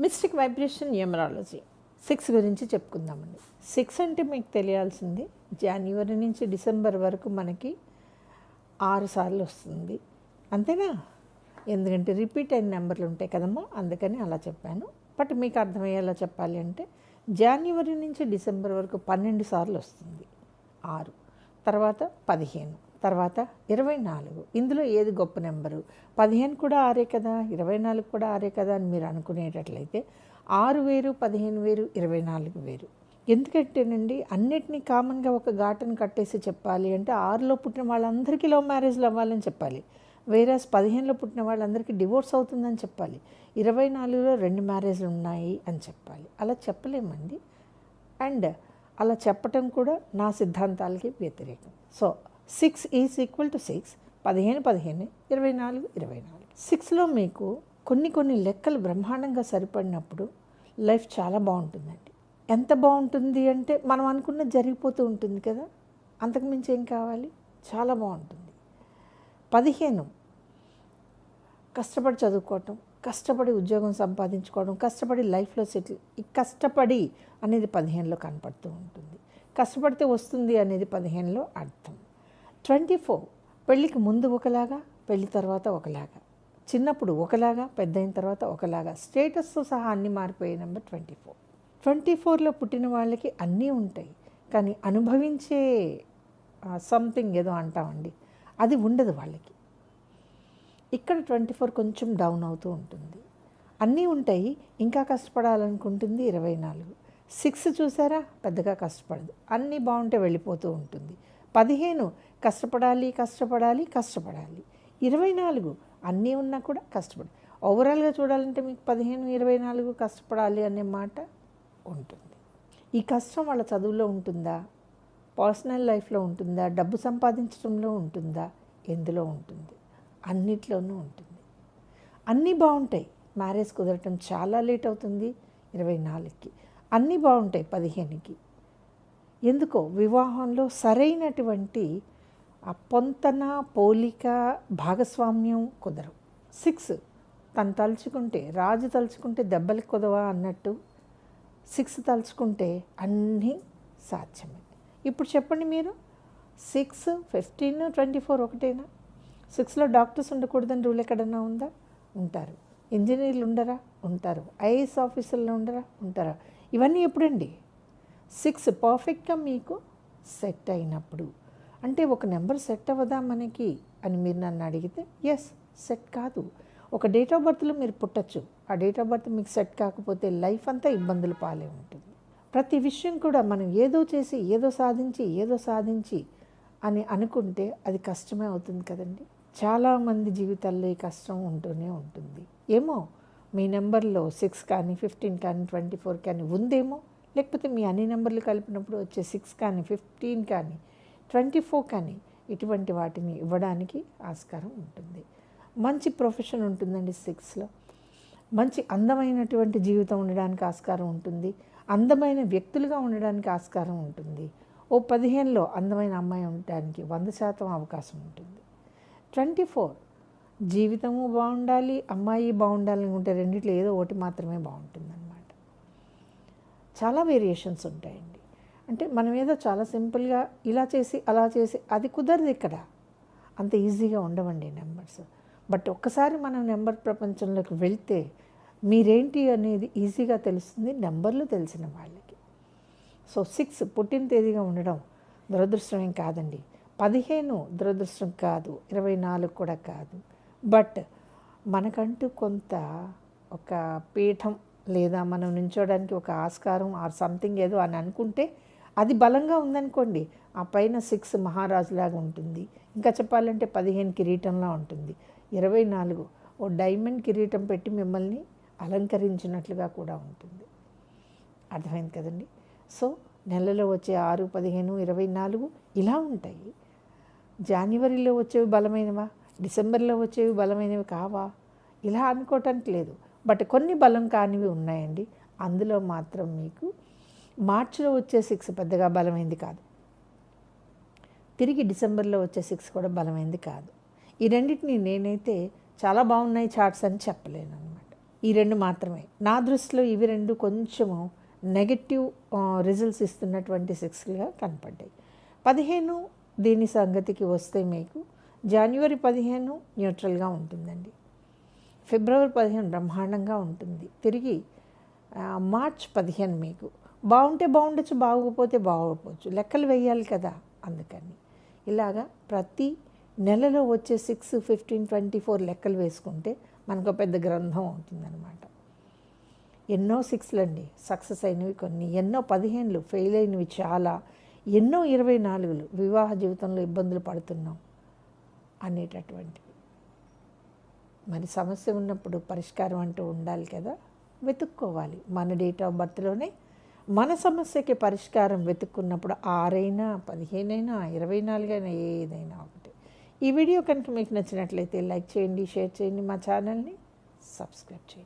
Mystic vibration numerology six గురించి చెప్పుకుందామండి. Six అంటే మీకు తెలియాల్సింది జనవరి నుంచి డిసెంబర్ వరకు మనకి ఆరు సార్లు వస్తుంది. అంతేనా? ఎందుకంటే రిపీట్ అయిన నెంబర్లు ఉంటాయి కదమ్మా అందుకని అలా చెప్పాను. బట్ మీకు అర్థమయ్యేలా చెప్పాలి అంటే జనవరి నుంచి డిసెంబర్ వరకు పన్నెండు సార్లు వస్తుంది. ఆరు. తర్వాత పదిహేను. తర్వాత ఇరవై నాలుగు. ఇందులో ఏది గొప్ప నెంబరు? పదిహేను కూడా ఆరే కదా. ఇరవై నాలుగు కూడా ఆరే కదా అని మీరు అనుకునేటట్లయితే ఆరు వేరు పదిహేను వేరు ఇరవై నాలుగు వేరు. ఎందుకంటేనండి అన్నిటినీ కామన్గా ఒక ఘాటను కట్టేసి చెప్పాలి అంటే ఆరులో పుట్టిన వాళ్ళందరికీ లవ్ మ్యారేజ్లు అవ్వాలని చెప్పాలి. వేరేస్ పదిహేనులో పుట్టిన వాళ్ళందరికీ డివోర్స్ అవుతుందని చెప్పాలి. ఇరవై నాలుగులో రెండు మ్యారేజ్లు ఉన్నాయి అని చెప్పాలి. అలా చెప్పలేమండి. అండ్ అలా చెప్పటం కూడా నా సిద్ధాంతాలకి వ్యతిరేకం. So six is equal to six పదిహేను పదిహేను ఇరవై నాలుగు ఇరవై నాలుగు. సిక్స్లో మీకు కొన్ని కొన్ని లెక్కలు బ్రహ్మాండంగా సరిపడినప్పుడు లైఫ్ చాలా బాగుంటుందండి. ఎంత బాగుంటుంది అంటే మనం అనుకున్న జరిగిపోతూ ఉంటుంది కదా? అంతకుమించి ఏం కావాలి? చాలా బాగుంటుంది. పదిహేను. కష్టపడి చదువుకోవటం కష్టపడి ఉద్యోగం సంపాదించుకోవడం కష్టపడి లైఫ్లో సెటిల్ కష్టపడి అనేది పదిహేనులో కనపడుతూ ఉంటుంది. కష్టపడితే వస్తుంది అనేది పదిహేనులో అర్థం. Twenty four. పెళ్ళికి ముందు ఒకలాగా పెళ్ళి తర్వాత ఒకలాగా. చిన్నప్పుడు ఒకలాగా పెద్ద అయిన తర్వాత ఒకలాగా. స్టేటస్తో సహా అన్నీ మారిపోయే నెంబర్ ట్వంటీ ఫోర్. ట్వంటీ ఫోర్లో పుట్టిన వాళ్ళకి అన్నీ ఉంటాయి. కానీ అనుభవించే సంథింగ్ ఏదో అంటామండి. అది ఉండదు వాళ్ళకి. ఇక్కడ ట్వంటీ ఫోర్ కొంచెం డౌన్ అవుతూ ఉంటుంది. అన్నీ ఉంటాయి. ఇంకా కష్టపడాలనుకుంటుంది ఇరవై నాలుగు. సిక్స్ చూసారా? పెద్దగా కష్టపడదు. అన్నీ బాగుంటే వెళ్ళిపోతూ ఉంటుంది. పదిహేను కష్టపడాలి కష్టపడాలి కష్టపడాలి. ఇరవై నాలుగు అన్నీ ఉన్నా కూడా కష్టపడాలి ఓవరాల్గా చూడాలంటే మీకు పదిహేను ఇరవై నాలుగు కష్టపడాలి అనే మాట ఉంటుంది. ఈ కష్టం వాళ్ళ చదువులో ఉంటుందా? పర్సనల్ లైఫ్లో ఉంటుందా? డబ్బు సంపాదించడంలో ఉంటుందా? ఎందులో ఉంటుంది? అన్నిట్లోనూ ఉంటుంది. అన్నీ బాగుంటాయి. మ్యారేజ్ కుదరటం చాలా లేట్ అవుతుంది ఇరవై నాలుగుకి. అన్నీ బాగుంటాయి పదిహేనుకి. ఎందుకో వివాహంలో సరైనటువంటి పొంతన పోలిక భాగస్వామ్యం కుదరవు. సిక్స్ తను తలుచుకుంటే రాజు తలుచుకుంటే దెబ్బలు కుదవా అన్నట్టు సిక్స్ తలుచుకుంటే అన్నీ సాధ్యమే. ఇప్పుడు చెప్పండి మీరు. సిక్స్ ఫిఫ్టీన్ ట్వంటీ ఫోర్ ఒకటేనా? సిక్స్లో డాక్టర్స్ ఉండకూడదని రూల్ ఎక్కడన్నా ఉందా? ఉంటారు. ఇంజనీర్లు ఉండరా? ఉంటారు. ఐఏఎస్ ఆఫీసర్లు ఉండరా? ఉంటారా? ఇవన్నీ ఎప్పుడండి? సిక్స్ పర్ఫెక్ట్గా మీకు సెట్ అయినప్పుడు. అంటే ఒక నెంబర్ సెట్ అవ్వదా మనకి అని మీరు నన్ను అడిగితే ఎస్ సెట్ కాదు. ఒక డేట్ ఆఫ్ బర్త్లో మీరు పుట్టచ్చు. ఆ డేట్ ఆఫ్ బర్త్ మీకు సెట్ కాకపోతే లైఫ్ అంతా ఇబ్బందులు పాలే ఉంటుంది. ప్రతి విషయం కూడా మనం ఏదో చేసి ఏదో సాధించి ఏదో సాధించి అని అనుకుంటే అది కష్టమే అవుతుంది కదండి. చాలామంది జీవితాల్లో ఈ కష్టం ఉంటూనే ఉంటుంది. ఏమో మీ నెంబర్లో సిక్స్ కానీ ఫిఫ్టీన్ కానీ ట్వంటీ ఫోర్ కానీ ఉందేమో? లేకపోతే మీ అన్ని నెంబర్లు కలిపినప్పుడు వచ్చే సిక్స్ కానీ ఫిఫ్టీన్ కానీ ట్వంటీ ఫోర్ కానీ ఇటువంటి వాటిని ఇవ్వడానికి ఆస్కారం ఉంటుంది. మంచి ప్రొఫెషన్ ఉంటుందండి సిక్స్లో. మంచి అందమైనటువంటి జీవితం ఉండడానికి ఆస్కారం ఉంటుంది. అందమైన వ్యక్తులుగా ఉండడానికి ఆస్కారం ఉంటుంది. ఓ పదిహేనులో అందమైన అమ్మాయి ఉండడానికి వంద శాతం అవకాశం ఉంటుంది. ట్వంటీ ఫోర్ జీవితము బాగుండాలి అమ్మాయి బాగుండాలి అనుకుంటే రెండిట్లో ఏదో ఒకటి మాత్రమే బాగుంటుందన్నమాట. చాలా వేరియేషన్స్ ఉంటాయండి. అంటే మనం ఏదో చాలా సింపుల్గా ఇలా చేసి అలా చేసి అది కుదరదు ఇక్కడ. అంత ఈజీగా ఉండవండి నెంబర్స్. బట్ ఒక్కసారి మనం నెంబర్ ప్రపంచంలోకి వెళ్తే మీరేంటి అనేది ఈజీగా తెలుస్తుంది నెంబర్లు తెలిసిన వాళ్ళకి. సో సిక్స్ పుట్టిన తేదీగా ఉండడం దురదృష్టం ఏం కాదండి. పదిహేను దురదృష్టం కాదు ఇరవై నాలుగు కూడా కాదు. బట్ మనకంటూ కొంత ఒక పీఠం లేదా మనం నించోడానికి ఒక ఆస్కారం ఆర్ సంథింగ్ ఏదో అని అనుకుంటే అది బలంగా ఉందనుకోండి ఆ పైన సిక్స్ మహారాజులాగా ఉంటుంది. ఇంకా చెప్పాలంటే పదిహేను కిరీటంలా ఉంటుంది. ఇరవై నాలుగు ఓ డైమండ్ కిరీటం పెట్టి మిమ్మల్ని అలంకరించినట్లుగా కూడా ఉంటుంది. అర్థమైంది కదండి? సో నెలలో వచ్చే ఆరు పదిహేను ఇరవై నాలుగు ఇలా ఉంటాయి. జనవరిలో వచ్చేవి బలమైనవా? డిసెంబర్లో వచ్చేవి బలమైనవి కావా? ఇలా అనుకోవటానికి లేదు. బట్ కొన్ని బలం కానివి ఉన్నాయండి. అందులో మాత్రం మీకు మార్చిలో వచ్చే సిక్స్ పెద్దగా బలమైంది కాదు. తిరిగి డిసెంబర్లో వచ్చే సిక్స్ కూడా బలమైంది కాదు. ఈ రెండింటిని నేనైతే చాలా బాగున్నాయి చార్ట్స్ అని చెప్పలేను అనమాట ఈ రెండు మాత్రమే. నా దృష్టిలో ఇవి రెండు కొంచెము నెగటివ్ రిజల్ట్స్ ఇస్తున్నటువంటి సిక్స్గా కనపడ్డాయి. పదిహేను దీని సంగతికి వస్తే మీకు జనవరి పదిహేను న్యూట్రల్గా ఉంటుందండి. ఫిబ్రవరి పదిహేను బ్రహ్మాండంగా ఉంటుంది. తిరిగి మార్చ్ పదిహేను మీకు. బాగుంటే బాగుండొచ్చు బాగోకపోతే బాగోకపోవచ్చు. లెక్కలు వేయాలి కదా అందుకని. ఇలాగా ప్రతి నెలలో వచ్చే సిక్స్ ఫిఫ్టీన్ ట్వంటీ ఫోర్ లెక్కలు వేసుకుంటే మనకు ఒక పెద్ద గ్రంథం అవుతుందన్నమాట. ఎన్నో సిక్స్లు అండి సక్సెస్ అయినవి కొన్ని ఎన్నో పదిహేనులు ఫెయిల్ అయినవి చాలా ఎన్నో ఇరవై నాలుగులు వివాహ జీవితంలో ఇబ్బందులు పడుతున్నాం అనేటటువంటివి. మరి సమస్య ఉన్నప్పుడు పరిష్కారం అంటూ ఉండాలి కదా వెతుక్కోవాలి. మన డేట్ ఆఫ్ బర్త్లోనే మన సమస్యకి పరిష్కారం వెతుక్కున్నప్పుడు ఆరైనా పదిహేనైనా ఇరవై నాలుగైనా ఏదైనా ఒకటి. ఈ వీడియో కనుక మీకు నచ్చినట్లయితే లైక్ చేయండి షేర్ చేయండి మా ఛానల్ని సబ్స్క్రైబ్ చేయండి.